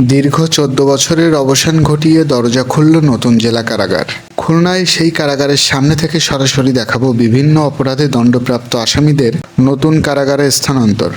দীর্ঘ চোদ্দ বছরের অবসান ঘটিয়ে দরজা খুলল নতুন জেলা কারাগার। খুলনায় সেই কারাগারের সামনে থেকে সরাসরি দেখাবো বিভিন্ন অপরাধে দণ্ডপ্রাপ্ত আসামিদের নতুন কারাগারে স্থানান্তর।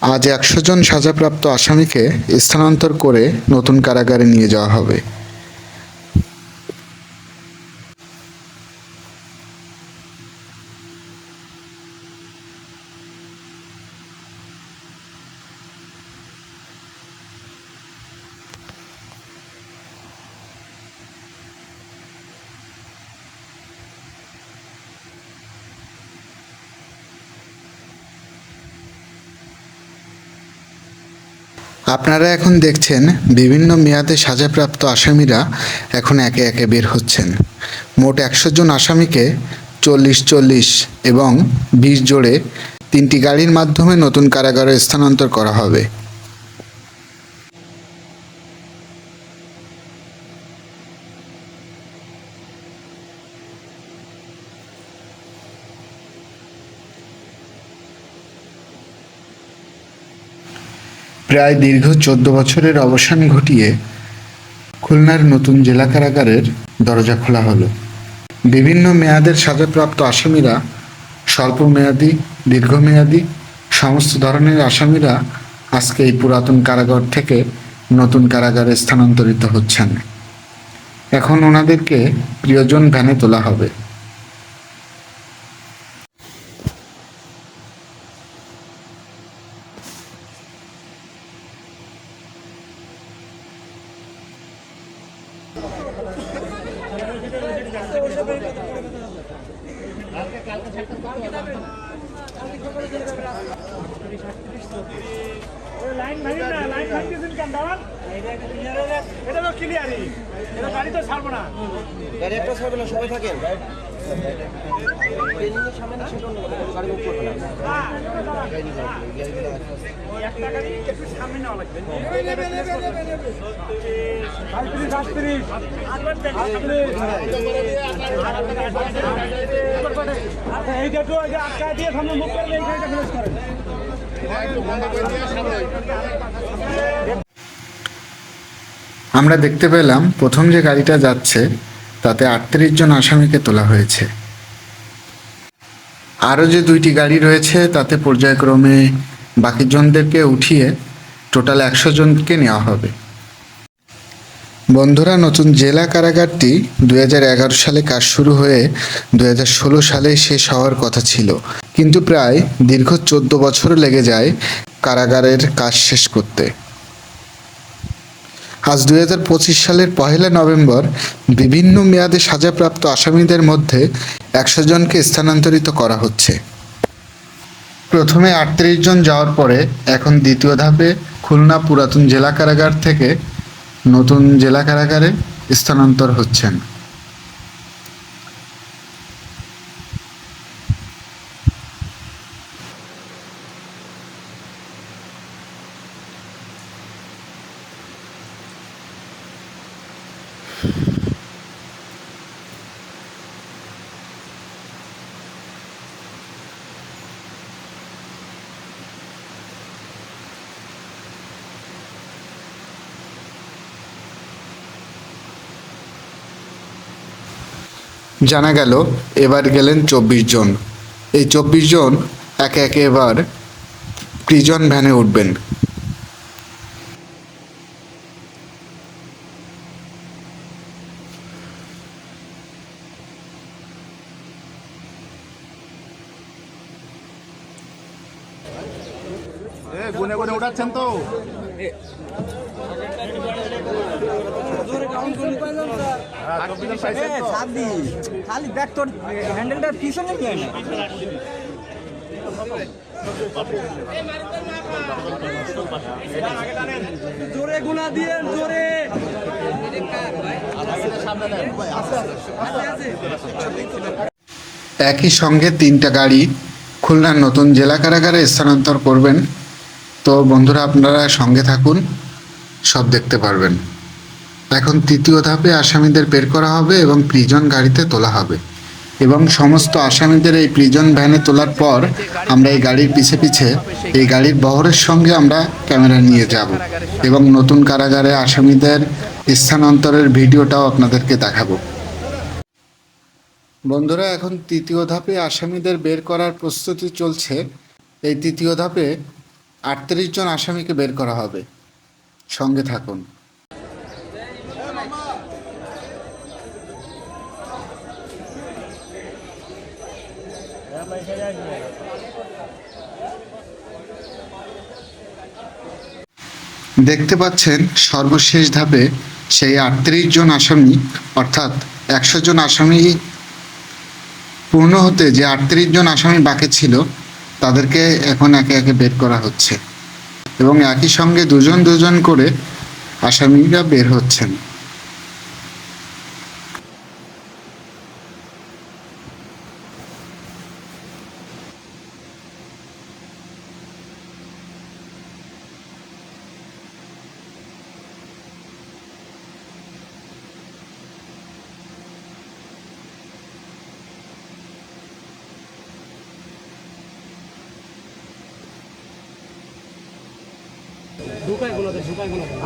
আজ একশো জন সাজাপ্রাপ্ত আসামিকে স্থানান্তর করে নতুন কারাগারে নিয়ে যাওয়া হবে। আপনারা এখন দেখছেন বিভিন্ন মেয়াদে সাজাপ্রাপ্ত আসামিরা এখন একে একে বের হচ্ছেন। মোট একশো জন আসামিকে চল্লিশ চল্লিশ এবং বিশ জোড়ে তিনটি গাড়ির মাধ্যমে নতুন কারাগারে স্থানান্তর করা হবে। প্রায় দীর্ঘ চোদ্দ বছরের অবসান ঘটিয়ে খুলনার নতুন জেলা কারাগারের দরজা খোলা হলো। বিভিন্ন মেয়াদের সাজাপ্রাপ্ত আসামিরা স্বল্প মেয়াদি দীর্ঘমেয়াদী, সমস্ত ধরনের আসামিরা আজকে এই পুরাতন কারাগার থেকে নতুন কারাগারে স্থানান্তরিত হচ্ছেন। এখন ওনাদেরকে প্রিয়জন ভ্যানে তোলা হবে। লাইন ভাঙি না লাইন ভাঙতেছেন কেন দাঁড়ান এটা তো ক্লিয়ারই এটা গাড়ি তো ছাড়বো না গাড়ি একটা ছাড়বে না সবাই থাকেন একটা গাড়ি একটু সামনে নেওয়া লাগবে আমরা দেখতে পেলাম প্রথম যে গাড়িটা যাচ্ছে, তাতে আটত্রিশ জন আসামিকে তোলা হয়েছে। আরও যে দুইটি গাড়ি রয়েছে, তাতে পর্যায়ক্রমে বাকি জনদেরকে উঠিয়ে টোটাল একশো জনকে নেওয়া হবে। বন্ধুরা, নতুন জেলা কারাগারটি দু হাজার এগারো সালে কাজ শুরু হয়ে দুই সালে শেষ হওয়ার কথা ছিল। কিন্তু প্রায় দীর্ঘ চোদ্দ বছর লেগে যায় কারাগারের কাজ শেষ করতে। আজ দুই হাজার পঁচিশ সালের পহেলা নভেম্বর বিভিন্ন মেয়াদে সাজাপ্রাপ্ত আসামিদের মধ্যে একশো জনকে স্থানান্তরিত করা হচ্ছে। প্রথমে আটত্রিশ জন যাওয়ার পরে এখন দ্বিতীয় ধাপে খুলনা পুরাতন জেলা কারাগার থেকে নতুন জেলা কারাগারে স্থানান্তর হচ্ছেন। জানা গেল এবার গেলেন চব্বিশ জন। এই চব্বিশ জন একে একে এবার প্রিজন ভ্যানে উঠবেন। উঠাচ্ছেন তো হ্যাঁ, চব্বিশ জন পাইছেন তো? খালি ব্যাগ তোর হ্যান্ডেলটার পিছনে নিয়ে জোরে গুনা দিয়ে জোরে। একই সঙ্গে তিনটা গাড়ি খুলনার নতুন জেলা কারাগারে স্থানান্তর করবেন। তো বন্ধুরা আপনারা সঙ্গে থাকুন সব দেখতে পারবেন। এখন তৃতীয় ধাপে আসামিদের বের করা হবে এবং প্রিজন গাড়িতে তোলা হবে। এবং সমস্ত আসামিদের এই প্রিজন ভ্যানে তোলার পর আমরা এই গাড়ির পিছে পিছে এই গাড়ির বহরের সঙ্গে আমরা ক্যামেরা নিয়ে যাব এবং নতুন কারাগারে আসামিদের স্থানান্তরের ভিডিওটাও আপনাদেরকে দেখাবো। বন্ধুরা, এখন তৃতীয় ধাপে আসামিদের বের করার প্রস্তুতি চলছে। এই তৃতীয় ধাপে আটত্রিশ জন আসামিকে বের করা হবে। সঙ্গে থাকুন। দেখতে পাচ্ছেন সর্বশেষ ধাপে সেই আটত্রিশ জন আসামি, অর্থাৎ একশো জন আসামি পূর্ণ হতে যে আটত্রিশ জন আসামি বাকি ছিল, তাদেরকে এখন একে একে বের করা হচ্ছে। এবং একই সঙ্গে দুজন দুজন করে আসামিরা বের হচ্ছেন।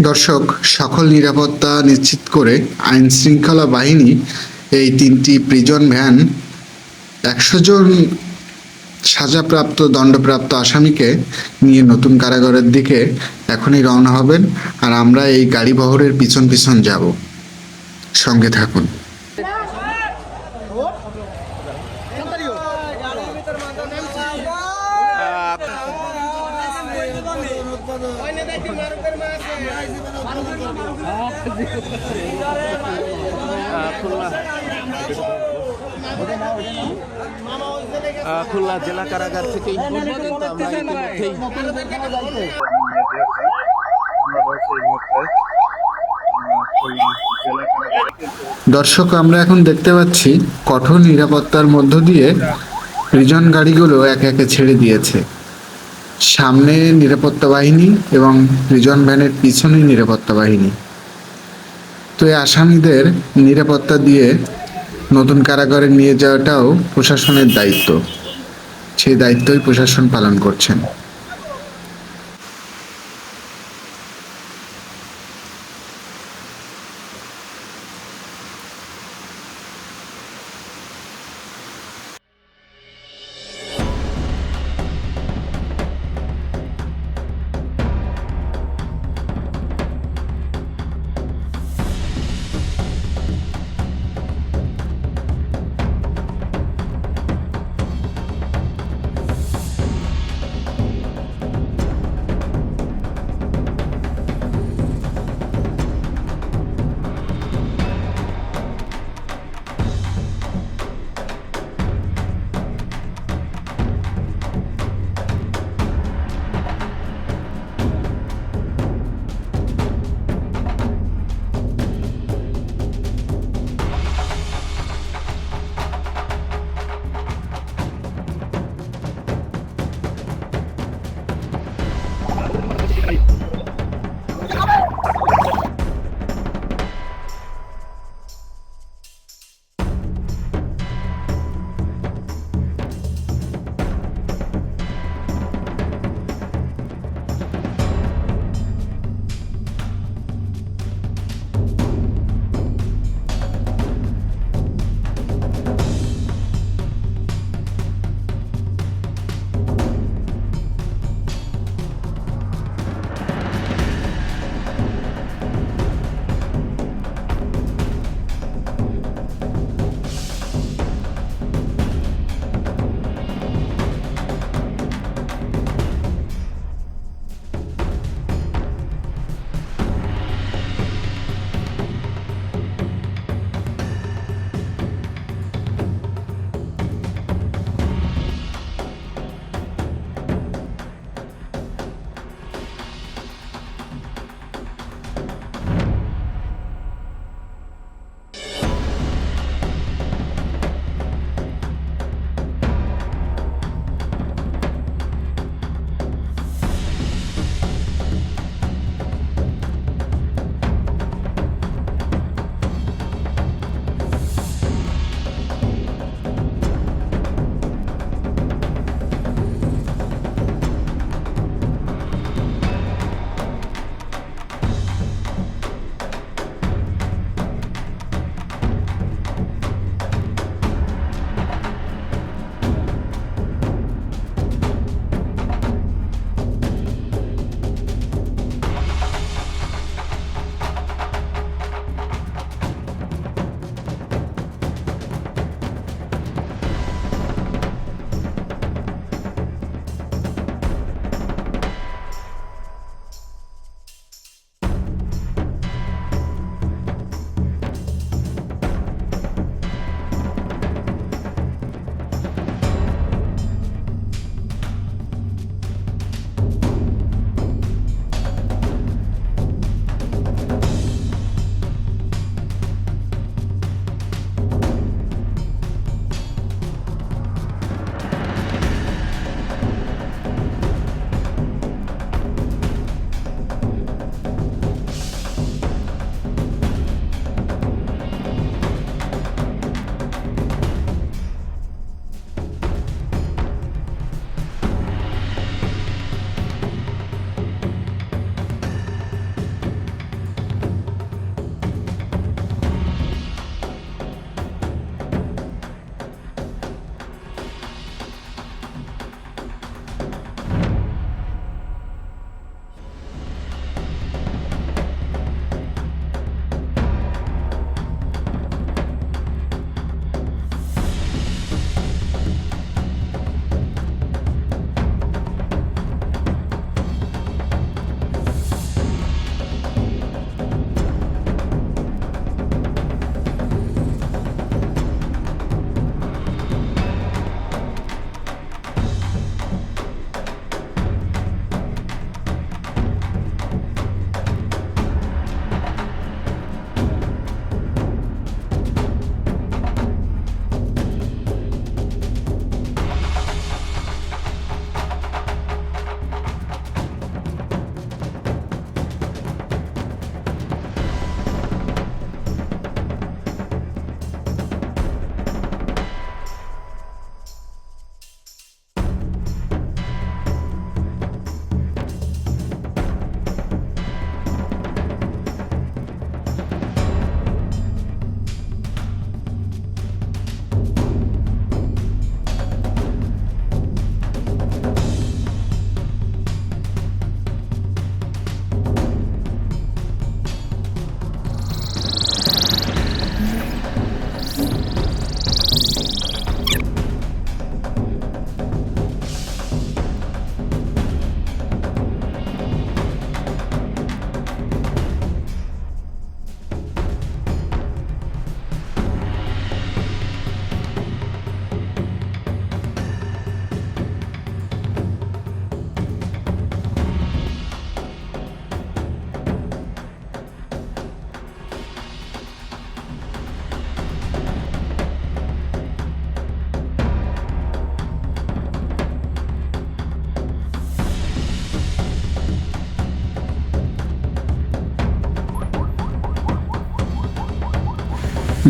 দর্শক, সকল নিরাপত্তা নিশ্চিত করে আইন শৃঙ্খলা বাহিনী এই তিনটি প্রিজন ভ্যান একশো জন সাজাপ্রাপ্ত, দণ্ডপ্রাপ্ত আসামিকে নিয়ে নতুন কারাগারের দিকে এখনই রওনা হবেন আর আমরা এই গাড়ি বহরের পিছন পিছন যাব। সঙ্গে থাকুন। খুলনা জেলা কারাগার থেকে দর্শক, আমরা এখন দেখতে পাচ্ছি কঠোর নিরাপত্তার মধ্য দিয়ে প্রিজন গাড়িগুলো একে একে ছেড়ে দিয়েছে। সামনে নিরাপত্তা বাহিনী এবং প্রিজন ভ্যানের পিছনে নিরাপত্তা বাহিনী। তো এই আসামিদের নিরাপত্তা দিয়ে নতুন কারাগারে নিয়ে যাওয়াটাও প্রশাসনের দায়িত্ব। সেই দায়িত্বই প্রশাসন পালন করছেন।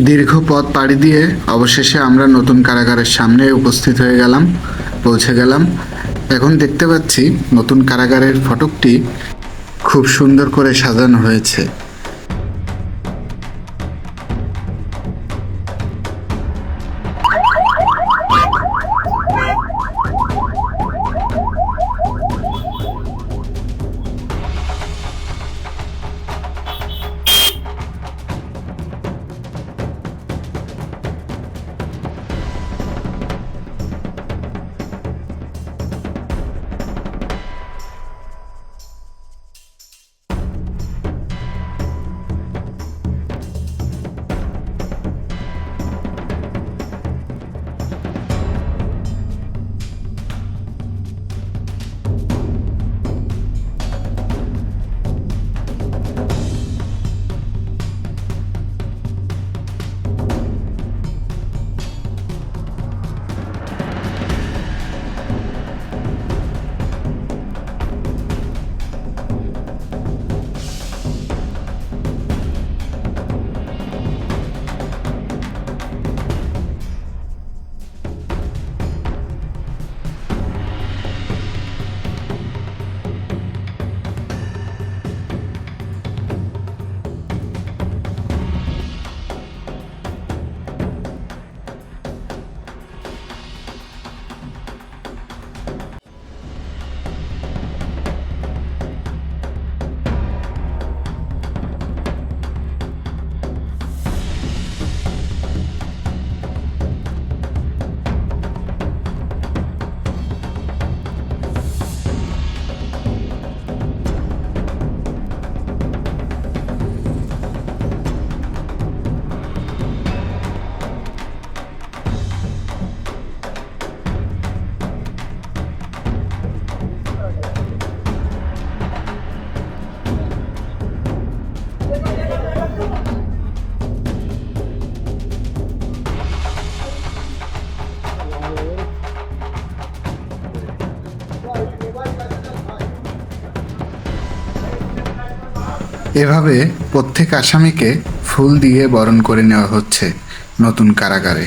দীর্ঘ পথ পাড়ি দিয়ে অবশেষে আমরা নতুন কারাগারের সামনে উপস্থিত হয়ে গেলাম, পৌঁছে গেলাম। এখন দেখতে পাচ্ছি নতুন কারাগারের ফটকটি খুব সুন্দর করে সাজানো হয়েছে। এভাবে প্রত্যেক আসামিকে ফুল দিয়ে বরণ করে নেওয়া হচ্ছে নতুন কারাগারে।